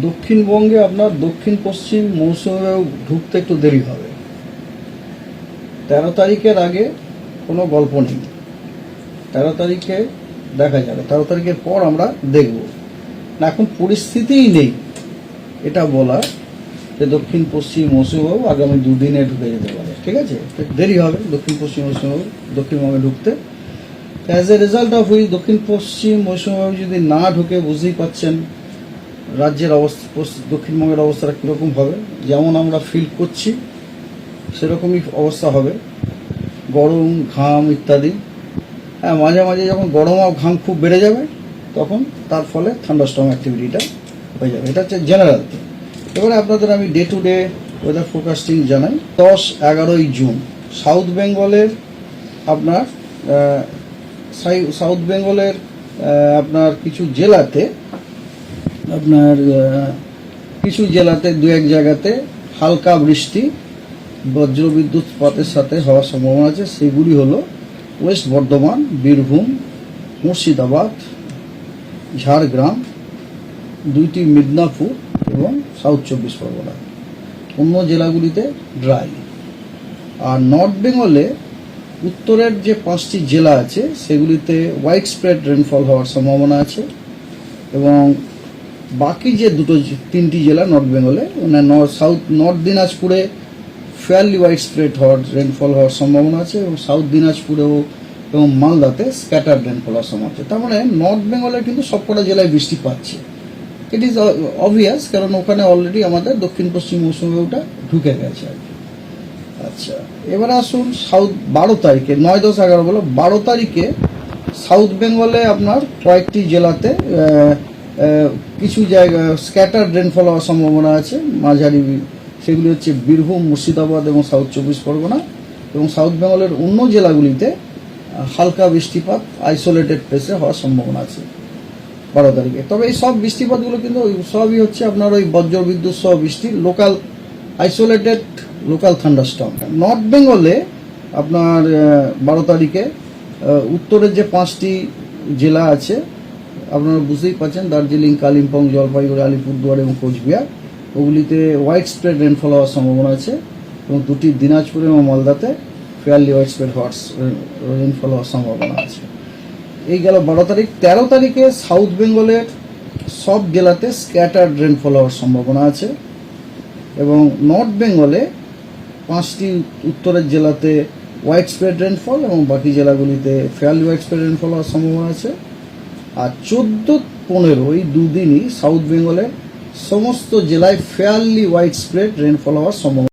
দক্ষিণবঙ্গে আপনার দক্ষিণ পশ্চিম মৌসুমে ঢুকতে একটু দেরি হবে। তেরো তারিখের আগে কোনো গল্প নেই। তেরো তারিখে দেখা যাবে। তেরো তারিখের পর আমরা দেখব। না, এখন পরিস্থিতিই নেই। এটা বলা যে দক্ষিণ পশ্চিম মৌসুমবাবু আগামী দুদিনে ঢুকে যেতে পারে। ঠিক আছে? দেরি হবে দক্ষিণ পশ্চিম মৌসুমবাবু দক্ষিণবঙ্গে ঢুকতে। As a result of we দক্ষিণ পশ্চিম মৌসুমবাবু যদি না ঢুকে, বুঝতেই পাচ্ছেন রাজ্যের অবস্থা দক্ষিণবঙ্গের অবস্থাটা কীরকম হবে? যেমন আমরা ফিল করছি, সেরকমই অবস্থা হবে। গরম, ঘাম ইত্যাদি। হ্যাঁ মাঝে মাঝে যখন গরম আর ঘাম খুব বেড়ে যাবে, তখন তার ফলে থান্ডারস্টর্ম অ্যাক্টিভিটিটা হয়ে যাবে। এটা হচ্ছে জেনারেল এবারে আপনাদের আমি day to day weather forecasting জানাই। দশ, এগারোই জুন। সাউথ বেঙ্গলের আপনার সাউথ বেঙ্গলের আপনার কিছু জেলাতে আপনার কিছু জেলাতে দু এক জায়গাতে হালকা বৃষ্টি, বজ্রবিদ্যুৎ পাতের সাথে হওয়ার সম্ভাবনা আছে। সেগুলি হলো ওয়েস্ট বর্ধমান, বীরভূম, মুর্শিদাবাদ, ঝাড়গ্রাম, দুইটি মিদনাপুর এবং সাউথ চব্বিশ পরগনা। অন্য জেলাগুলিতে ড্রাই। আর নর্থ বেঙ্গলে উত্তরের যে পাঁচটি জেলা আছে, সেগুলিতে হোয়াইট স্প্রেড রেনফল হওয়ার সম্ভাবনা আছে এবং বাকি যে দুটো তিনটি জেলা নর্থ বেঙ্গলে মানে নর্থ সাউথ নর্থ দিনাজপুরে ফেয়ারলি ওয়াইড স্প্রেড হওয়ার রেনফল হওয়ার সম্ভাবনা আছে এবং সাউথ দিনাজপুরেও এবং মালদাতে স্ক্যাটার রেনফল হওয়ার সম্ভাবনা আছে। তার মানে নর্থ বেঙ্গলে কিন্তু সবকটা জেলায় বৃষ্টি পাচ্ছে। ইট ইজ অবভিয়াস কারণ ওখানে অলরেডি আমাদের দক্ষিণ পশ্চিম মৌসুমে ওটা ঢুকে গেছে আর কি। আচ্ছা এবার আসুন সাউথ বারো তারিখে, নয়, দশ, এগারো বলো, বারো তারিখে সাউথ বেঙ্গলে আপনার কয়েকটি জেলাতে কিছু জায়গা স্ক্যাটার রেনফল হওয়ার সম্ভাবনা আছে। মাঝারি সেগুলি হচ্ছে বীরভূম, মুর্শিদাবাদ এবং সাউথ চব্বিশ পরগনা এবং সাউথ বেঙ্গলের অন্য জেলাগুলিতে, হালকা বৃষ্টিপাত আইসোলেটেড প্লেসে হওয়ার সম্ভাবনা আছে বারো তারিখে। তবে এই সব বৃষ্টিপাতগুলো কিন্তু ওই সবই হচ্ছে আপনার ওই বজ্র বিদ্যুৎ সহ বৃষ্টি local isolated local thunderstorm north বেঙ্গলে আপনার বারো তারিখে উত্তরের যে পাঁচটি জেলা আছে আপনারা বুঝতেই পারছেন, দার্জিলিং, কালিম্পং, জলপাইগুড়ি, আলিপুরদুয়ার এবং কোচবিহার, ওগুলিতে হোয়াইট স্প্রেড রেনফল হওয়ার সম্ভাবনা আছে এবং দুটি দিনাজপুর এবং মালদাতে ফেয়ারলি হোয়াইট স্প্রেড হওয়ার রেনফল হওয়ার সম্ভাবনা আছে। এই গেল বারো তারিখ। তেরো তারিখে সাউথ বেঙ্গলের সব জেলাতে স্ক্যাটার রেনফল হওয়ার সম্ভাবনা আছে এবং নর্থ বেঙ্গলে পাঁচটি উত্তরের জেলাতে হোয়াইট স্প্রেড রেনফল এবং বাকি জেলাগুলিতে ফেয়ারলি হোয়াইট স্প্রেড রেনফল হওয়ার সম্ভাবনা আছে। আর চোদ্দ পনেরো দুদিনই সাউথ বেঙ্গলের সমস্ত জেলায় ফেয়ারলি ওয়াইড স্প্রেড রেনফল হওয়ার সম্ভাবনা